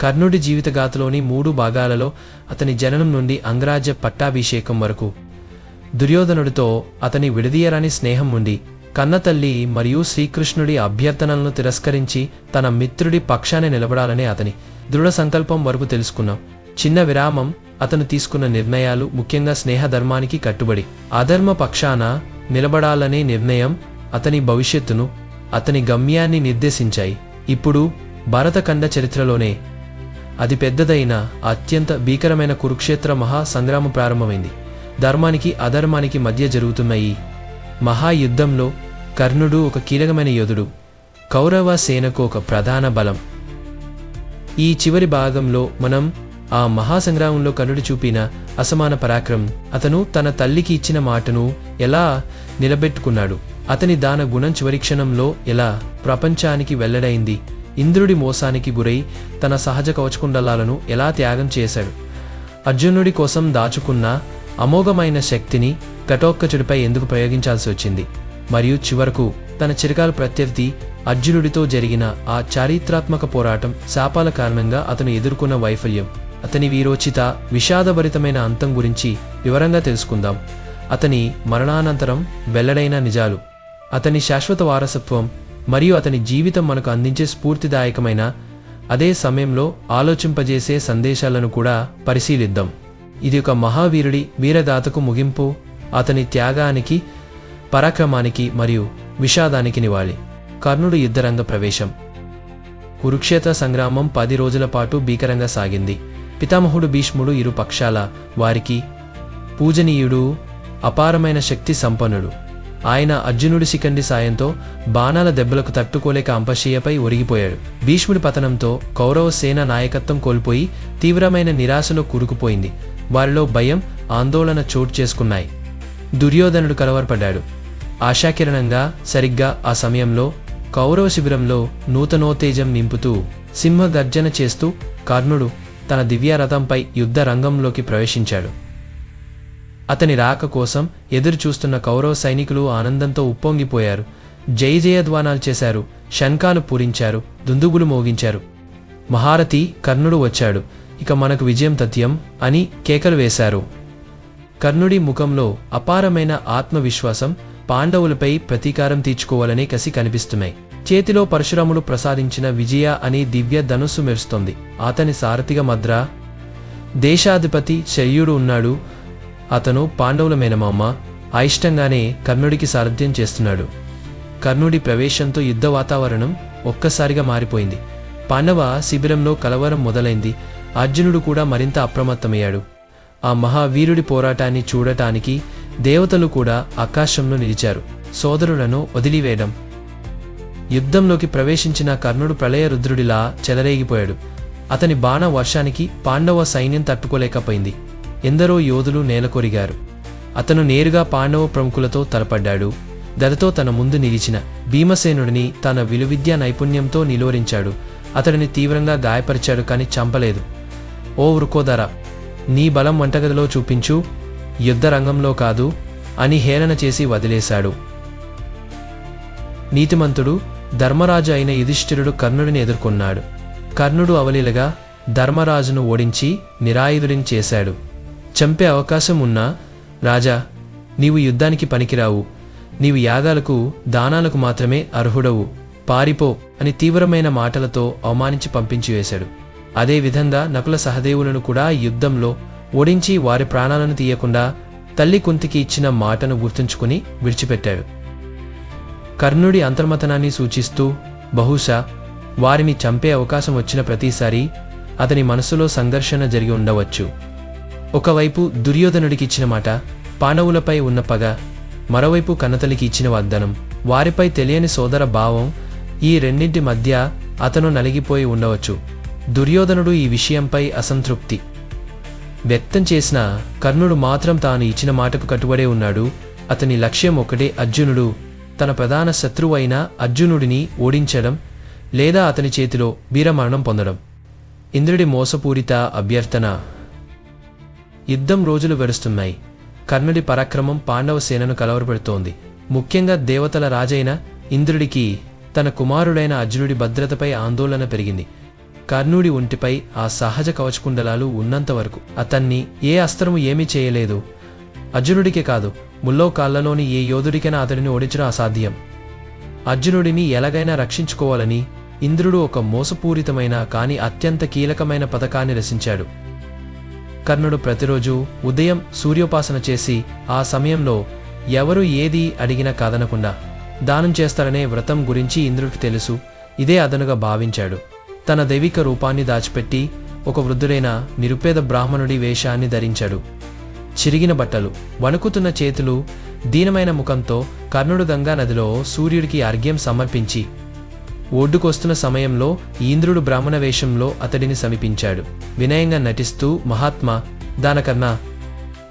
కర్ణుడి జీవితగాథలోని మూడు భాగాలలో అతని జననం నుండి అంగరాజ్య పట్టాభిషేకం వరకు. దుర్యోధనుడితో అతని విడదీయరాని స్నేహం ఉండి కన్నతల్లి మరియు శ్రీకృష్ణుడి అభ్యర్థనలను తిరస్కరించి తన మిత్రుడి పక్షాన్ని నిలబడాలనే అతని దృఢ సంకల్పం వరకు తెలుసుకున్నాం. చిన్న విరామం అతను తీసుకున్న నిర్ణయాలు ముఖ్యంగా స్నేహధర్మానికి కట్టుబడి. అధర్మ పక్షాన నిలబడాలనే నిర్ణయం అతని భవిష్యత్తును అతని గమ్యాన్ని నిర్దేశించాయి. ఇప్పుడు భారతఖండ చరిత్రలోనే అది పెద్దదైన అత్యంత భీకరమైన కురుక్షేత్ర మహా సంగ్రామం ప్రారంభమైంది. ధర్మానికి అధర్మానికి మధ్య జరుగుతున్న ఈ మహాయుద్ధంలో కర్ణుడు ఒక కీలకమైన యోధుడు. కౌరవ సేనకు ఒక ప్రధాన బలం. ఈ చివరి భాగంలో మనం ఆ మహాసంగ్రామంలో కర్ణుడు చూపిన అసమాన పరాక్రమం. అతను తన తల్లికి ఇచ్చిన మాటను ఎలా నిలబెట్టుకున్నాడు? అతని దాన గుణం చివరి క్షణంలో ఎలా ప్రపంచానికి వెల్లడైంది? ఇంద్రుడి మోసానికి గురై తన సహజ కవచకుండలాలను ఎలా త్యాగం చేశాడు? అర్జునుడి కోసం దాచుకున్న అమోఘమైన శక్తిని కటోక్కచుడిపై ఎందుకు ప్రయోగించాల్సి వచ్చింది? మరియు చివరకు తన చిరకాల ప్రత్యర్థి అర్జునుడితో జరిగిన ఆ చారిత్రాత్మక పోరాటం శాపాల కారణంగా అతను ఎదుర్కొన్న వైఫల్యం. అతని వీరోచిత విషాదభరితమైన అంతం గురించి వివరంగా తెలుసుకుందాం. అతని మరణానంతరం వెల్లడైన నిజాలు. అతని శాశ్వత వారసత్వం మరియు అతని జీవితం మనకు అందించే స్ఫూర్తిదాయకమైన అదే సమయంలో ఆలోచింపజేసే సందేశాలను కూడా పరిశీలిద్దాం. ఇది ఒక మహావీరుడి వీరదాతకు ముగింపు అతని త్యాగానికి పరాక్రమానికి మరియు విషాదానికి నివాళి. కర్ణుడు యుద్ధరంగ ప్రవేశం. కురుక్షేత్ర సంగ్రామం పది రోజుల పాటు భీకరంగా సాగింది. పితామహుడు భీష్ముడు ఇరు పక్షాల వారికి పూజనీయుడు అపారమైన శక్తి సంపన్నుడు. ఆయన అర్జునుడి శిఖండి సాయంతో బాణాల దెబ్బలకు తట్టుకోలేక అంపశీయపై ఒరిగిపోయాడు. భీష్ముడి పతనంతో కౌరవ సేన నాయకత్వం కోల్పోయి తీవ్రమైన నిరాశలో కూరుకుపోయింది. వారిలో భయం ఆందోళన చోటు చేసుకున్నాయి. దుర్యోధనుడు కలవరపడ్డాడు. ఆశాకిరణంగా సరిగ్గా ఆ సమయంలో కౌరవ శిబిరంలో నూతనోత్తేజం నింపుతూ సింహ గర్జన చేస్తూ కర్ణుడు తన దివ్యారథంపై యుద్ధ రంగంలోకి ప్రవేశించాడు. అతని రాక కోసం ఎదురు చూస్తున్న కౌరవ సైనికులు ఆనందంతో ఉప్పొంగిపోయారు. జై జయధ్వానాలు చేశారు. శంఖాలు పూరించారు. దుందుగులు మోగించారు. మహారథి కర్ణుడు వచ్చాడు. ఇక మనకు విజయం తథ్యం అని కేకలు వేశారు. కర్ణుడి ముఖంలో అపారమైన ఆత్మవిశ్వాసం పాండవులపై ప్రతీకారం తీర్చుకోవాలనే కసి కనిపిస్తున్నాయి. చేతిలో పరశురాముడు ప్రసాదించిన విజయ అనే దివ్య ధనుస్సు మెరుస్తోంది. అతని సారథిగా మద్ర దేశాధిపతి శల్యుడు ఉన్నాడు. అతను పాండవుల మేనమామ అయిష్టంగానే కర్ణుడికి సారథ్యం చేస్తున్నాడు. కర్ణుడి ప్రవేశంతో యుద్ధ వాతావరణం ఒక్కసారిగా మారిపోయింది. పాండవ శిబిరంలో కలవరం మొదలైంది. అర్జునుడు కూడా మరింత అప్రమత్తమయ్యాడు. ఆ మహావీరుడి పోరాటాన్ని చూడటానికి దేవతలు కూడా ఆకాశంలో నిలిచారు. సోదరులను వదిలివేయడం. యుద్ధంలోకి ప్రవేశించిన కర్ణుడు ప్రళయ రుద్రుడిలా చెలరేగిపోయాడు. అతని బాణ వర్షానికి పాండవ సైన్యం తట్టుకోలేకపోయింది. ఎందరో యోధులు నేలకొరిగారు అతను నేరుగా పాండవ ప్రముఖులతో తలపడ్డాడు. దదతో తన ముందు నిలిచిన భీమసేనుడిని తన విలువిద్యా నైపుణ్యంతో నిలువరించాడు. అతడిని తీవ్రంగా గాయపరిచాడు కానీ చంపలేదు. ఓ వృకోదర నీ బలం వంటగదిలో చూపించు. యుద్ధ రంగంలో కాదు అని హేళన చేసి వదిలేశాడు. నీతిమంతుడు ధర్మరాజు అయిన యుధిష్ఠిరుడు కర్ణుడిని ఎదుర్కొన్నాడు. కర్ణుడు అవలీలగా ధర్మరాజును ఓడించి నిరాయుధుడిని చేశాడు. చంపే అవకాశం ఉన్నా రాజా నీవు యుద్ధానికి పనికిరావు. నీవు యాగాలకు దానాలకు మాత్రమే అర్హుడవు. పారిపో అని తీవ్రమైన మాటలతో అవమానించి పంపించి వేశాడు. అదేవిధంగా నకుల సహదేవులను కూడా యుద్ధంలో ఓడించి వారి ప్రాణాలను తీయకుండా తల్లి కుంతికి ఇచ్చిన మాటను గుర్తుంచుకుని విడిచిపెట్టాడు. కర్ణుడి అంతర్మతనాన్ని సూచిస్తూ బహుశా వారిని చంపే అవకాశం వచ్చిన ప్రతిసారి అతని మనసులో సంఘర్షణ జరిగి ఉండవచ్చు. ఒకవైపు దుర్యోధనుడికి ఇచ్చిన మాట పాండవులపై ఉన్న పగ మరోవైపు కన్నతలికి ఇచ్చిన వాగ్దానం. వారిపై తెలియని సోదర భావం ఈ రెండింటి మధ్య అతను నలిగిపోయి ఉండవచ్చు. దుర్యోధనుడు ఈ విషయంపై అసంతృప్తి వ్యక్తం చేసిన కర్ణుడు మాత్రం తాను ఇచ్చిన మాటకు కట్టుబడే ఉన్నాడు. అతని లక్ష్యం ఒకటే అర్జునుడు తన ప్రధాన శత్రువు అయిన అర్జునుడిని ఓడించడం లేదా అతని చేతిలో వీరమరణం పొందడం. ఇంద్రుడి మోసపూరిత అభ్యర్థన యుద్ధం రోజులు గడుస్తున్నాయి. కర్ణుడి పరాక్రమం పాండవ సేనను కలవరపెడుతోంది. ముఖ్యంగా దేవతల రాజైన ఇంద్రుడికి తన కుమారుడైన అర్జునుడి భద్రతపై ఆందోళన పెరిగింది. కర్ణుడి ఒంటిపై ఆ సహజ కవచకుండలాలు ఉన్నంతవరకు అతన్ని ఏ అస్త్రము ఏమీ చేయలేదు. అర్జునుడికే కాదు ముల్లో కాళ్ళలోని ఏ యోధుడికైనా అతడిని ఓడించడం అసాధ్యం. అర్జునుడిని ఎలాగైనా రక్షించుకోవాలని ఇంద్రుడు ఒక మోసపూరితమైన కాని అత్యంత కీలకమైన పథకాన్ని రచించాడు. కర్ణుడు ప్రతిరోజు ఉదయం సూర్యోపాసన చేసి ఆ సమయంలో ఎవరు ఏది అడిగినా కాదనకుండా దానం చేస్తారనే వ్రతం గురించి ఇంద్రుడికి తెలుసు. ఇదే అదనుగా భావించాడు. తన దైవిక రూపాన్ని దాచిపెట్టి ఒక వృద్ధుడైన నిరుపేద బ్రాహ్మణుడి వేషాన్ని ధరించాడు. చిరిగిన బట్టలు వణుకుతున్న చేతులు దీనమైన ముఖంతో కర్ణుడు గంగా నదిలో సూర్యుడికి అర్ఘ్యం సమర్పించి ఒడ్డుకొస్తున్న సమయంలో ఇంద్రుడు బ్రాహ్మణ వేషంలో అతడిని సమీపించాడు. వినయంగా నటిస్తూ మహాత్మా దానకన్నా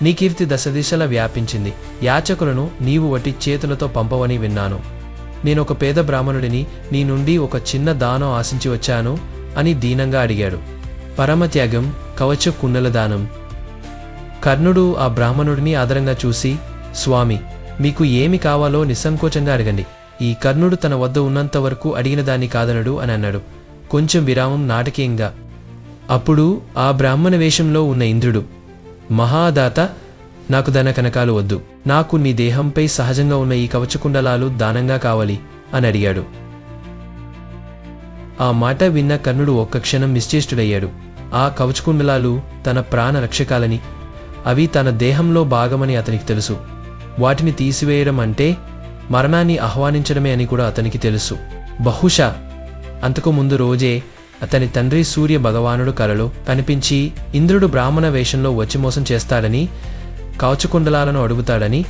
నీ కీర్తి దశదిశలా వ్యాపించింది. యాచకులను నీవు వటి చేతులతో పంపవని విన్నాను. నేను ఒక పేద బ్రాహ్మణుడిని నీ నుండి ఒక చిన్న దానం ఆశించి వచ్చాను అని దీనంగా అడిగాడు. పరమత్యాగం కవచ కుండల దానం. కర్ణుడు ఆ బ్రాహ్మణుడిని ఆదరంగా చూసి స్వామి మీకు ఏమి కావాలో నిస్సంకోచంగా అడగండి. ఈ కర్ణుడు తన వద్ద ఉన్నంత వరకు అడిగిన దాన్ని కాదనడు అని అన్నాడు. కొంచెం విరామం నాటకీయంగా. అప్పుడు ఆ బ్రాహ్మణ వేషంలో ఉన్న ఇంద్రుడు మహాదాత నాకు ధన కనకాలు వద్దు. నాకు నీ దేహంపై సహజంగా ఉన్న ఈ కవచకుండలాలు దానంగా కావాలి అని అడిగాడు. ఆ మాట విన్న కర్ణుడు ఒక్క క్షణం నిశ్చేష్టుడయ్యాడు. ఆ కవచకుండలాలు తన ప్రాణ రక్షకాలని అవి తన దేహంలో భాగమని అతనికి తెలుసు. వాటిని తీసివేయడం అంటే మరణాన్ని ఆహ్వానించడమే అని కూడా అతనికి తెలుసు. బహుశా అంతకు ముందు రోజే అతని తండ్రి సూర్య భగవానుడు కలలో కనిపించి ఇంద్రుడు బ్రాహ్మణ వేషంలో వచ్చి మోసం చేస్తాడని కాచుకుండలాలను అడుగుతాడని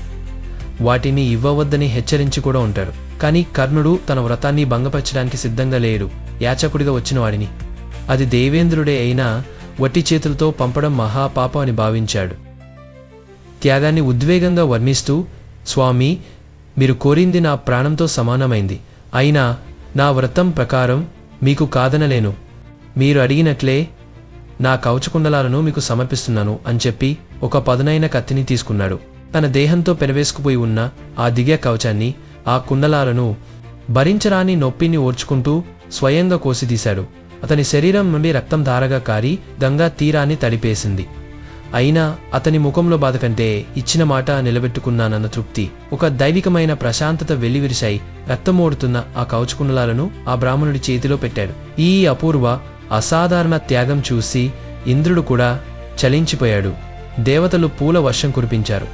వాటిని ఇవ్వవద్దని హెచ్చరించి కూడా ఉంటాడు కానీ కర్ణుడు తన వ్రతాన్ని భంగపరచడానికి సిద్ధంగా లేడు. యాచకుడిగా వచ్చిన వాడిని. అది దేవేంద్రుడే అయినా వట్టి చేతులతో పంపడం మహాపాపం అని భావించాడు. త్యాగాన్ని ఉద్వేగంగా వర్ణిస్తూ స్వామి మీరు కోరింది నా ప్రాణంతో సమానమైంది. అయినా నా వ్రతం ప్రకారం మీకు కాదనలేను. మీరు అడిగినట్లే నా కవచకుండలాలను మీకు సమర్పిస్తున్నాను అని చెప్పి ఒక పదునైన కత్తిని తీసుకున్నాడు. తన దేహంతో పెనవేసుకుపోయి ఉన్న ఆ దిగే కవచాన్ని ఆ కుండలాలను భరించరాని నొప్పిని ఓర్చుకుంటూ స్వయంగా కోసిదీశాడు. అతని శరీరం నుండి రక్తం ధారగా కారి గంగా తీరాన్ని తడిపేసింది. అయినా అతని ముఖంలో బాధ కంటే ఇచ్చిన మాట నిలబెట్టుకున్నానన్న తృప్తి. ఒక దైవికమైన ప్రశాంతత వెల్లివిరిశాయి. రక్తమోడుతున్న ఆ కౌచుకుండలాలను ఆ బ్రాహ్మణుడి చేతిలో పెట్టాడు. ఈ అపూర్వ అసాధారణ త్యాగం చూసి ఇంద్రుడు కూడా చలించిపోయాడు. దేవతలు పూల వర్షం కురిపించారు.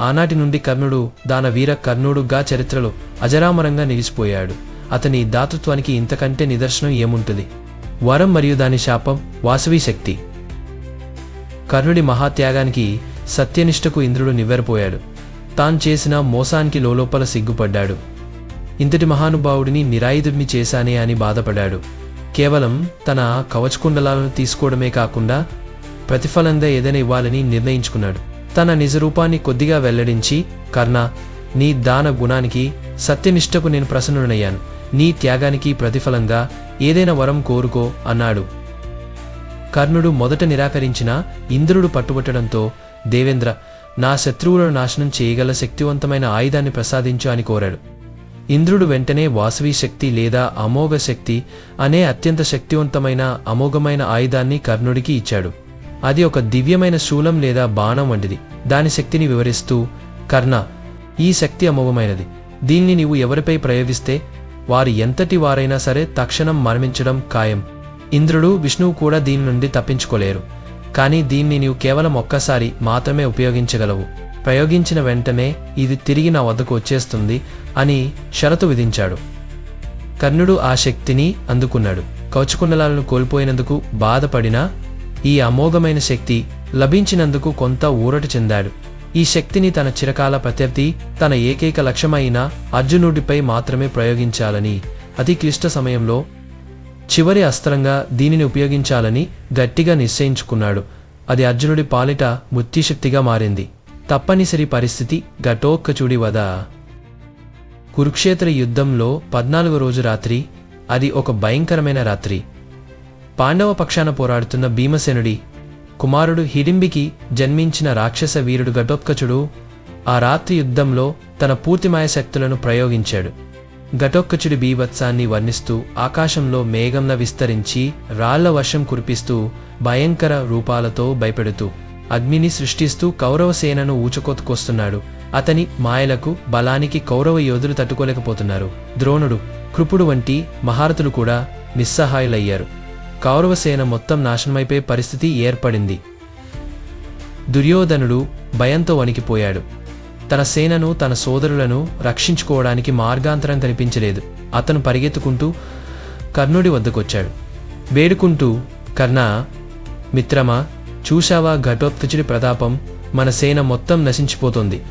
ఆనాటి నుండి కర్ణుడు దాన వీర కర్ణుడుగా చరిత్రలో అజరామరంగా నిలిచిపోయాడు. అతని దాతృత్వానికి ఇంతకంటే నిదర్శనం ఏముంటుంది? వరం మరియు దాని శాపం వాసవి శక్తి. కర్ణుడి మహాత్యాగానికి సత్యనిష్టకు ఇంద్రుడు నివ్వెరపోయాడు. తాను చేసిన మోసానికి లోలోపల సిగ్గుపడ్డాడు. ఇంతటి మహానుభావుడిని నిరాయుధుడిని చేశానే అని బాధపడ్డాడు. కేవలం తన కవచకుండలాలను తీసుకోవడమే కాకుండా ప్రతిఫలంగా ఏదైనా ఇవ్వాలని నిర్ణయించుకున్నాడు. తన నిజరూపాన్ని కొద్దిగా వెల్లడించి కర్ణ నీ దాన గుణానికి సత్యనిష్టకు నేను ప్రసన్నుడనయ్యాను. నీ త్యాగానికి ప్రతిఫలంగా ఏదైనా వరం కోరుకో అన్నాడు. కర్ణుడు మొదట నిరాకరించిన ఇంద్రుడు పట్టుబట్టడంతో దేవేంద్ర నా శత్రువులను నాశనం చేయగల శక్తివంతమైన ఆయుధాన్ని ప్రసాదించు అని కోరాడు. ఇంద్రుడు వెంటనే వాసవి శక్తి లేదా అమోఘ శక్తి అనే అత్యంత శక్తివంతమైన అమోఘమైన ఆయుధాన్ని కర్ణుడికి ఇచ్చాడు. అది ఒక దివ్యమైన శూలం లేదా బాణం వంటిది. దాని శక్తిని వివరిస్తూ కర్ణ ఈ శక్తి అమోఘమైనది. దీన్ని నీవు ఎవరిపై ప్రయోగిస్తే వారు ఎంతటి వారైనా సరే తక్షణం మరణించడం ఖాయం. ఇంద్రుడు విష్ణువు కూడా దీని నుండి తప్పించుకోలేరు. కానీ దీన్ని నీవు కేవలం ఒక్కసారి మాత్రమే ఉపయోగించగలవు. ప్రయోగించిన వెంటనే ఇది తిరిగి నా వద్దకు వచ్చేస్తుంది అని షరతు విధించాడు. కర్ణుడు ఆ శక్తిని అందుకున్నాడు. కౌచుకుండలాలను కోల్పోయినందుకు బాధపడినా ఈ అమోఘమైన శక్తి లభించినందుకు కొంత ఊరట చెందాడు. ఈ శక్తిని తన చిరకాల ప్రత్యర్థి తన ఏకైక లక్ష్యమైన అర్జునుడిపై మాత్రమే ప్రయోగించాలని అతి క్లిష్ట సమయంలో చివరి అస్త్రంగా దీనిని ఉపయోగించాలని గట్టిగా నిశ్చయించుకున్నాడు. అది అర్జునుడి పాలిట మృత్యుశక్తిగా మారింది. తప్పనిసరి పరిస్థితి ఘటోక్కచూడి వద కురుక్షేత్ర యుద్ధంలో పద్నాలుగు రోజు రాత్రి అది ఒక భయంకరమైన రాత్రి. పాండవ పక్షాన పోరాడుతున్న భీమసేనుడి కుమారుడు హిడింబికి జన్మించిన రాక్షస వీరుడు ఘటోత్కచుడు ఆ రాత్రి యుద్ధంలో తన పూర్తిమాయ శక్తులను ప్రయోగించాడు. ఘటోత్కచుడి బీభత్సాన్ని వర్ణిస్తూ ఆకాశంలో మేఘంన విస్తరించి రాళ్ళ వర్షం కురిపిస్తూ భయంకర రూపాలతో భయపెడుతూ అగ్నిని సృష్టిస్తూ కౌరవసేనను ఊచకొత్తుకొస్తున్నాడు అతని మాయలకు బలానికి కౌరవ యోధులు తట్టుకోలేకపోతున్నారు. ద్రోణుడు కృపుడు వంటి మహారథులు కూడా నిస్సహాయులయ్యారు. కౌరవసేన మొత్తం నాశనమైపోయే పరిస్థితి ఏర్పడింది. దుర్యోధనుడు భయంతో వణికిపోయాడు. తన సేనను తన సోదరులను రక్షించుకోవడానికి మార్గాంతరం కనిపించలేదు. అతను పరిగెత్తుకుంటూ కర్ణుడి వద్దకొచ్చాడు. వేడుకుంటూ కర్ణ మిత్రమా చూశావా ఘటోత్కచుడి ప్రతాపం? మన సేన మొత్తం నశించిపోతుంది.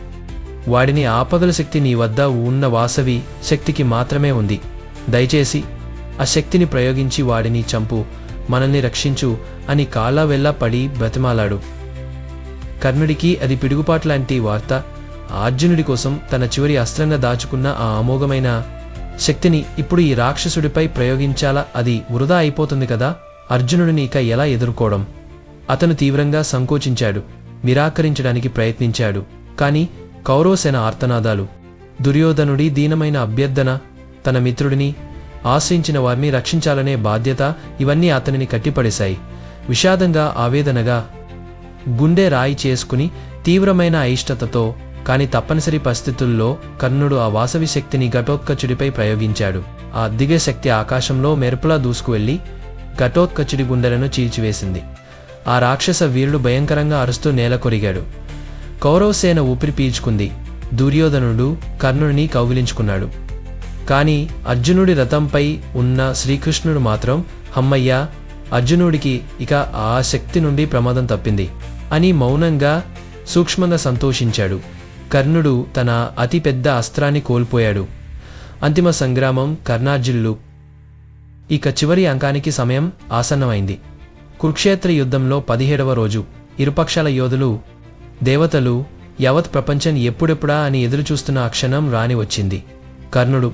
వాడిని ఆపగల శక్తి నీ వద్ద ఉన్న వాసవి శక్తికి మాత్రమే ఉంది. దయచేసి ఆ శక్తిని ప్రయోగించి వాడిని చంపు. మనల్ని రక్షించు అని కాళ్ళ వెళ్ళా పడి బ్రతిమాలాడు. కర్ణుడికి అది పిడుగుపాటు లాంటి వార్త. అర్జునుడి కోసం తన చివరి అస్త్రంగా దాచుకున్న ఆ అమోఘమైన శక్తిని ఇప్పుడు ఈ రాక్షసుడిపై ప్రయోగించాలా? అది వృధా అయిపోతుంది కదా? అర్జునుడిని ఇక ఎలా ఎదుర్కోవడం? అతను తీవ్రంగా సంకోచించాడు నిరాకరించడానికి ప్రయత్నించాడు. కాని కౌరవసేన ఆర్తనాదాలు దుర్యోధనుడి దీనమైన అభ్యర్థన తన మిత్రుడిని ఆశ్రయించిన వారిని రక్షించాలనే బాధ్యత ఇవన్నీ అతనిని కట్టిపడేశాయి. విషాదంగా ఆవేదనగా గుండె రాయి చేసుకుని తీవ్రమైన అయిష్టతతో కాని తప్పనిసరి పరిస్థితుల్లో కర్ణుడు ఆ వాసవి శక్తిని ఘటోత్కచుడిపై ప్రయోగించాడు. ఆ దిగే శక్తి ఆకాశంలో మెరుపులా దూసుకువెళ్ళి ఘటోత్కచుడి గుండెలను చీల్చివేసింది. ఆ రాక్షస వీరుడు భయంకరంగా అరుస్తూ నేల కొరిగాడు. కౌరవసేన ఊపిరి పీల్చుకుంది. దుర్యోధనుడు కర్ణుడిని కౌగిలించుకున్నాడు. కాని అర్జునుడి రథంపై ఉన్న శ్రీకృష్ణుడు మాత్రం హమ్మయ్య అర్జునుడికి ఇక ఆ శక్తి నుండి ప్రమాదం తప్పింది అని మౌనంగా సూక్ష్మంగా సంతోషించాడు. కర్ణుడు తన అతిపెద్ద అస్త్రాన్ని కోల్పోయాడు. అంతిమ సంగ్రామం కర్ణార్జునులు ఇక చివరి అంకానికి సమయం ఆసన్నమైంది. కురుక్షేత్ర యుద్ధంలో పదిహేడవ రోజు ఇరుపక్షాల యోధులు దేవతలు యావత్ ప్రపంచం ఎప్పుడెప్పుడా అని ఎదురుచూస్తున్న ఆ క్షణం రాని వచ్చింది. కర్ణుడు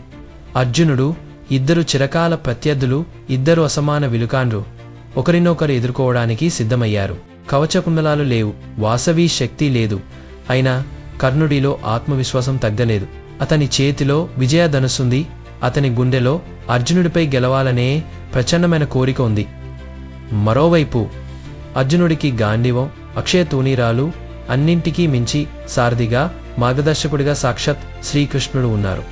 అర్జునుడు ఇద్దరు చిరకాల ప్రత్యర్థులు ఇద్దరు అసమాన విలుకాండ్రు ఒకరినొకరు ఎదుర్కోవడానికి సిద్ధమయ్యారు. కవచకుండలాలు లేవు వాసవి శక్తి లేదు. అయినా కర్ణుడిలో ఆత్మవిశ్వాసం తగ్గలేదు. అతని చేతిలో విజయధనుసుంది అతని గుండెలో అర్జునుడిపై గెలవాలనే ప్రచన్నమైన కోరిక ఉంది. మరోవైపు అర్జునుడికి గాంధీవం అక్షయ తూనీరాలు అన్నింటికీ మించి సారథిగా మార్గదర్శకుడిగా సాక్షాత్ శ్రీకృష్ణుడు ఉన్నారు.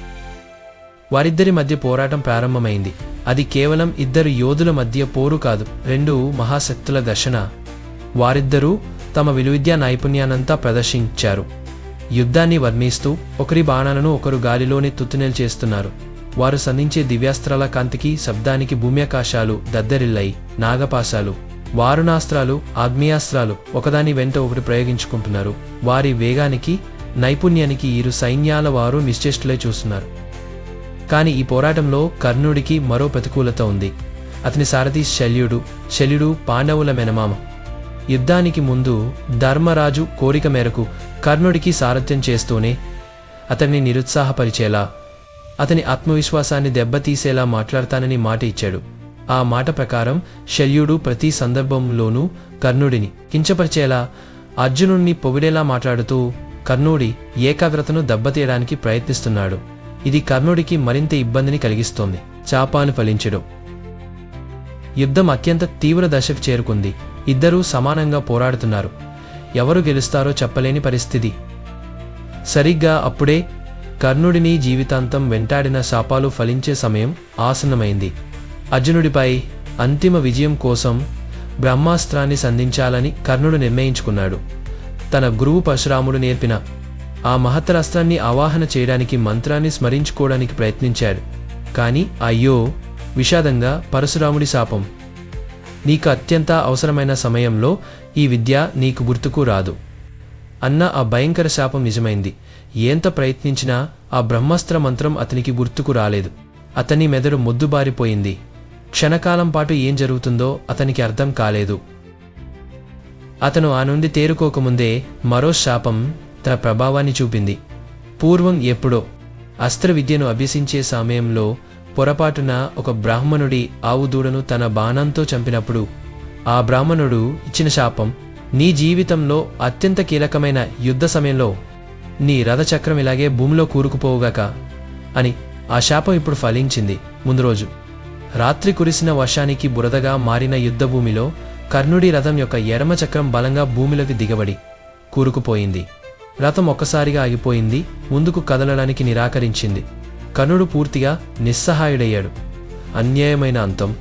వారిద్దరి మధ్య పోరాటం ప్రారంభమైంది. అది కేవలం ఇద్దరు యోధుల మధ్య పోరు కాదు రెండు మహాశక్తుల దర్శన. వారిద్దరూ తమ విలువిద్యా నైపుణ్యానంతా ప్రదర్శించారు. యుద్ధాన్ని వర్ణిస్తూ ఒకరి బాణాలను ఒకరు గాలిలోని తుత్తునేలు చేస్తున్నారు. వారు సంధించే దివ్యాస్త్రాల కాంతికి శబ్దానికి భూమ్యాకాశాలు దద్దరిల్లాయి నాగపాశాలు. వారుణాస్త్రాలు ఆగ్నేయాస్త్రాలు ఒకదాని వెంట ఒకటి ప్రయోగించుకుంటున్నారు. వారి వేగానికి నైపుణ్యానికి ఇరు సైన్యాల వారు నిశ్చేష్టులై చూస్తున్నారు. కాని ఈ పోరాటంలో కర్ణుడికి మరో ప్రతికూలత ఉంది. అతని సారథి శల్యుడు శల్యుడు పాండవుల మెనమామ. యుద్ధానికి ముందు ధర్మరాజు కోరిక మేరకు కర్ణుడికి సారథ్యం చేస్తూనే అతన్ని నిరుత్సాహపరిచేలా అతని ఆత్మవిశ్వాసాన్ని దెబ్బతీసేలా మాట్లాడతానని మాట ఇచ్చాడు. ఆ మాట ప్రకారం శల్యుడు ప్రతి సందర్భంలోనూ కర్ణుడిని కించపరిచేలా అర్జునుణ్ణి పొగిడేలా మాట్లాడుతూ కర్ణుడి ఏకాగ్రతను దెబ్బతీయడానికి ప్రయత్నిస్తున్నాడు. ఇది కర్ణుడికి మరింత ఇబ్బందిని కలిగిస్తోంది. చాపాను ఫలించడం. యుద్ధం అత్యంత తీవ్ర దశకు చేరుకుంది. ఇద్దరూ సమానంగా పోరాడుతున్నారు. ఎవరు గెలుస్తారో చెప్పలేని పరిస్థితి. సరిగ్గా అప్పుడే కర్ణుడిని జీవితాంతం వెంటాడిన శాపాలు ఫలించే సమయం ఆసన్నమైంది. అర్జునుడిపై అంతిమ విజయం కోసం బ్రహ్మాస్త్రాన్ని సంధించాలని కర్ణుడు నిర్ణయించుకున్నాడు. తన గురువు పరశురాముడు నేర్పిన ఆ మహత్తరాస్త్రాన్ని ఆవాహన చేయడానికి మంత్రాన్ని స్మరించుకోవడానికి ప్రయత్నించాడు. కానీ అయ్యో విషాదంగా పరశురాముడి శాపం. నీకు అత్యంత అవసరమైన సమయంలో ఈ విద్య నీకు గుర్తుకు రాదు. అన్న ఆ భయంకర శాపం నిజమైంది. ఎంత ప్రయత్నించినా ఆ బ్రహ్మాస్త్ర మంత్రం అతనికి గుర్తుకు రాలేదు. అతని మెదడు మొద్దుబారిపోయింది. క్షణకాలం పాటు ఏం జరుగుతుందో అతనికి అర్థం కాలేదు. అతను ఆ నుండి తేరుకోకముందే మరో శాపం తన ప్రభావాన్ని చూపింది. పూర్వం ఎప్పుడో అస్త్ర విద్యను అభ్యసించే సమయంలో పొరపాటున ఒక బ్రాహ్మణుడి ఆవు దూడను తన బాణంతో చంపినప్పుడు ఆ బ్రాహ్మణుడు ఇచ్చిన శాపం నీ జీవితంలో అత్యంత కీలకమైన యుద్ధ సమయంలో నీ రథచక్రం ఇలాగే భూమిలో కూరుకుపోవుగాక అని ఆ శాపం ఇప్పుడు ఫలించింది. ముందు రోజు రాత్రి కురిసిన వర్షానికి బురదగా మారిన యుద్ధభూమిలో కర్ణుడి రథం యొక్క ఎడమ చక్రం బలంగా భూమిలోకి దిగబడి కూరుకుపోయింది. రథం ఒక్కసారిగా ఆగిపోయింది ముందుకు కదలడానికి నిరాకరించింది. కర్ణుడు పూర్తిగా నిస్సహాయుడయ్యాడు. అన్యాయమైన అంతం.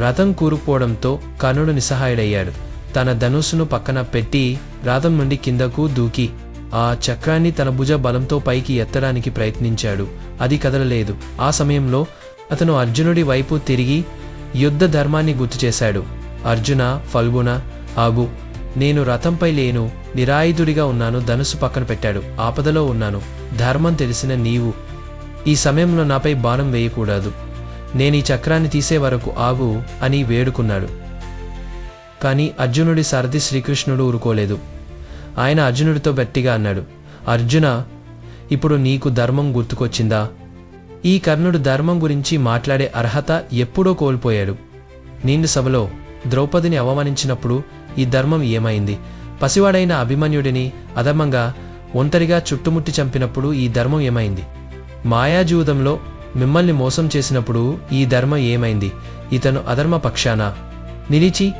రథం కూరుకుపోవడంతో కర్ణుడు నిస్సహాయుడయ్యాడు. తన ధనుస్సును పక్కన పెట్టి రథం నుండి కిందకు దూకి ఆ చక్రాన్ని తన భుజ బలంతో పైకి ఎత్తడానికి ప్రయత్నించాడు. అది కదలలేదు. ఆ సమయంలో అతను అర్జునుడి వైపు తిరిగి యుద్ధ ధర్మాన్ని గుర్తు చేశాడు. అర్జున ఫల్గుణ ఆగు. నేను రథంపై లేను. నిరాయుధుడిగా ఉన్నాను. ధనుసు పక్కన పెట్టాడు. ఆపదలో ఉన్నాను. ధర్మం తెలిసిన నీవు. ఈ సమయంలో నాపై బాణం వేయకూడదు. నేను ఈ చక్రాన్ని తీసే వరకు ఆగు అని వేడుకున్నాడు. కానీ అర్జునుడి సారథి శ్రీకృష్ణుడు ఊరుకోలేదు. ఆయన అర్జునుడితో గట్టిగా అన్నాడు అర్జున ఇప్పుడు నీకు ధర్మం గుర్తుకొచ్చిందా? ఈ కర్ణుడు ధర్మం గురించి మాట్లాడే అర్హత ఎప్పుడో కోల్పోయాడు. నిండు సభలో ద్రౌపదిని అవమానించినప్పుడు ఈ ధర్మం ఏమైంది? పసివాడైన అభిమన్యుడిని అధర్మంగా ఒంటరిగా చుట్టుముట్టి చంపినప్పుడు ఈ ధర్మం ఏమైంది? మాయాజీవితంలో మిమ్మల్ని మోసం చేసినప్పుడు ఈ ధర్మ ఏమైంది? ఇతను అధర్మ పక్షాన? నిలిచి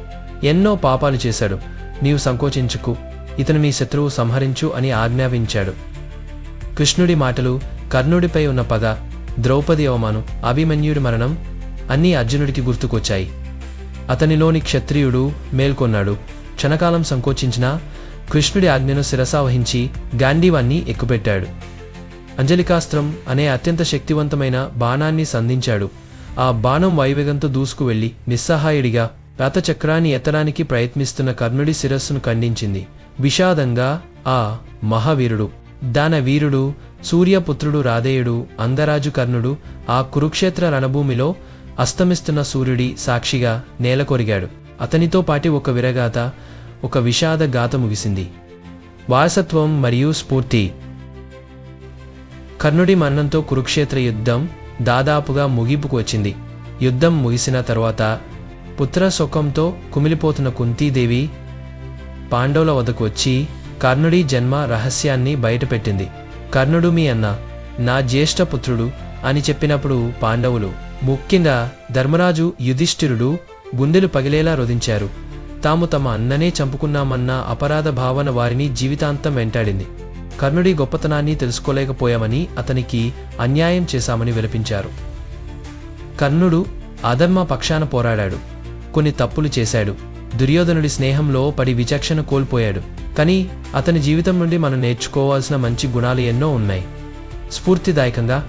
ఎన్నో పాపాలు చేశాడు. నీవు సంకోచించుకు. ఇతను మీ శత్రువు సంహరించు అని ఆజ్ఞాపించాడు. కృష్ణుడి మాటలు కర్ణుడిపై ఉన్న పగ ద్రౌపది అవమానం అభిమన్యుడి మరణం అన్నీ అర్జునుడికి గుర్తుకొచ్చాయి. అతనిలోని క్షత్రియుడు మేల్కొన్నాడు. క్షణకాలం సంకోచించినా కృష్ణుడి ఆజ్ఞను శిరసావహించి గాంధీవాన్ని ఎక్కుపెట్టాడు. అంజలికాస్త్రం అనే అత్యంత శక్తివంతమైన బాణాన్ని సంధించాడు. ఆ బాణం వైవేగంతో దూసుకువెళ్ళి నిస్సహాయుడిగా రథచక్రాన్ని ఎత్తడానికి ప్రయత్నిస్తున్న కర్ణుడి శిరస్సును ఖండించింది. విషాదంగా ఆ మహావీరుడు దాన వీరుడు సూర్యపుత్రుడు రాధేయుడు అందరాజు కర్ణుడు ఆ కురుక్షేత్ర రణభూమిలో అస్తమిస్తున్న సూర్యుడి సాక్షిగా నేలకొరిగాడు. అతనితో పాటి ఒక విరగాత ఒక విషాద గాథ ముగిసింది. వారసత్వం మరియు స్ఫూర్తి కర్ణుడి మరణంతో కురుక్షేత్ర యుద్ధం దాదాపుగా ముగింపుకు వచ్చింది. యుద్ధం ముగిసిన తరువాత పుత్ర శోకంతో కుమిలిపోతున్న కుంతీదేవి పాండవుల వద్దకు వచ్చి కర్ణుడి జన్మ రహస్యాన్ని బయటపెట్టింది. కర్ణుడు మీ అన్న నా జ్యేష్ఠ పుత్రుడు అని చెప్పినప్పుడు పాండవులు ముఖ్యంగా ధర్మరాజు యుధిష్ఠిరుడు గుండెలు పగిలేలా రోధించారు. తాము తమ అన్ననే చంపుకున్నామన్న అపరాధ భావన వారిని జీవితాంతం వెంటాడింది. కర్ణుడి గొప్పతనాన్ని తెలుసుకోలేకపోయామని అతనికి అన్యాయం చేశామని విలపించారు. కర్ణుడు అధర్మ పక్షాన పోరాడాడు. కొన్ని తప్పులు చేశాడు. దుర్యోధనుడి స్నేహంలో పడి విచక్షణ కోల్పోయాడు. కానీ అతని జీవితం నుండి మనం నేర్చుకోవాల్సిన మంచి గుణాలు ఎన్నో ఉన్నాయి. స్ఫూర్తిదాయకంగా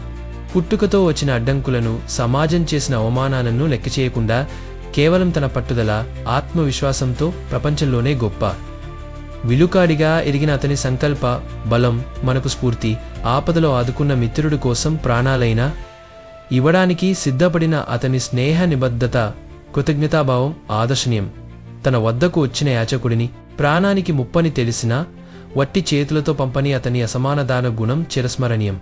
పుట్టుకతో వచ్చిన అడ్డంకులను సమాజం చేసిన అవమానాలను లెక్క చేయకుండా కేవలం తన పట్టుదల ఆత్మవిశ్వాసంతో ప్రపంచంలోనే గొప్ప. విలుకాడిగా ఎదిగిన అతని సంకల్ప బలం మనకు స్ఫూర్తి ఆపదలో ఆదుకున్న మిత్రుడి కోసం ప్రాణాలైనా ఇవ్వడానికి సిద్ధపడిన అతని స్నేహ నిబద్ధత కృతజ్ఞతాభావం ఆదర్శనీయం. తన వద్దకు వచ్చిన యాచకుడిని ప్రాణానికి ముప్పని తెలిసినా వట్టి చేతులతో పంపని అతని అసమాన దాన గుణం చిరస్మరణీయం.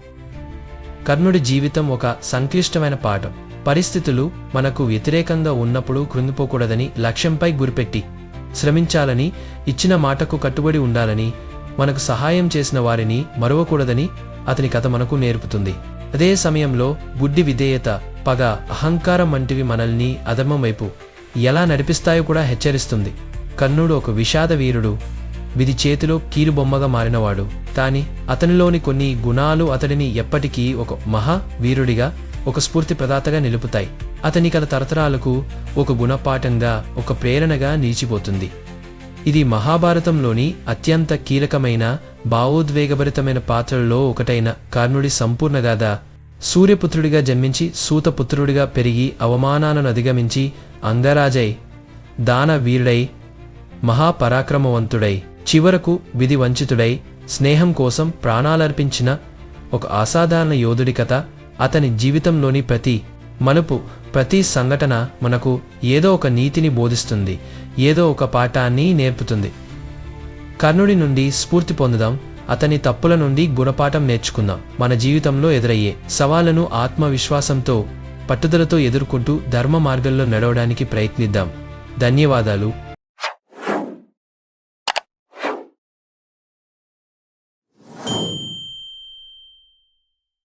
కర్ణుడి జీవితం ఒక సంక్లిష్టమైన పాఠం. పరిస్థితులు మనకు వ్యతిరేకంగా ఉన్నప్పుడు కృంగిపోకూడదని లక్ష్యంపై గురిపెట్టి శ్రమించాలని ఇచ్చిన మాటకు కట్టుబడి ఉండాలని మనకు సహాయం చేసిన వారిని మరవకూడదని అతని కథ మనకు నేర్పుతుంది. అదే సమయంలో బుడ్డి విధేయత పగ అహంకారం వంటివి మనల్ని అధర్మం వైపు ఎలా నడిపిస్తాయో కూడా హెచ్చరిస్తుంది. కర్ణుడు ఒక విషాద వీరుడు విధి చేతిలో కీలుబొమ్మగా మారినవాడు. కానీ అతనిలోని కొన్ని గుణాలు అతడిని ఎప్పటికీ ఒక మహా వీరుడిగా ఒక స్ఫూర్తి ప్రదాతగా నిలుపుతాయి. అతని కల తరతరాలకు ఒక గుణపాఠంగా ఒక ప్రేరణగా నిలిచిపోతుంది. ఇది మహాభారతంలోని అత్యంత కీలకమైన భావోద్వేగభరితమైన పాత్రల్లో ఒకటైన కర్ణుడి సంపూర్ణ గాథ. సూర్యపుత్రుడిగా జన్మించి సూతపుత్రుడిగా పెరిగి అవమానాలను అధిగమించి అంగరాజై దాన వీరుడై మహాపరాక్రమవంతుడై చివరకు విధి వంచితుడై స్నేహం కోసం ప్రాణాలర్పించిన ఒక అసాధారణ యోధుడి కథ. అతని జీవితంలోని ప్రతి మలుపు ప్రతి సంఘటన మనకు ఏదో ఒక నీతిని బోధిస్తుంది ఏదో ఒక పాఠాన్ని నేర్పుతుంది. కర్ణుడి నుండి స్ఫూర్తి పొందుదాం అతని తప్పుల నుండి గుణపాఠం నేర్చుకుందాం. మన జీవితంలో ఎదురయ్యే సవాళ్ళను ఆత్మవిశ్వాసంతో పట్టుదలతో ఎదుర్కొంటూ ధర్మ మార్గంలో నడవడానికి ప్రయత్నిద్దాం. ధన్యవాదాలు.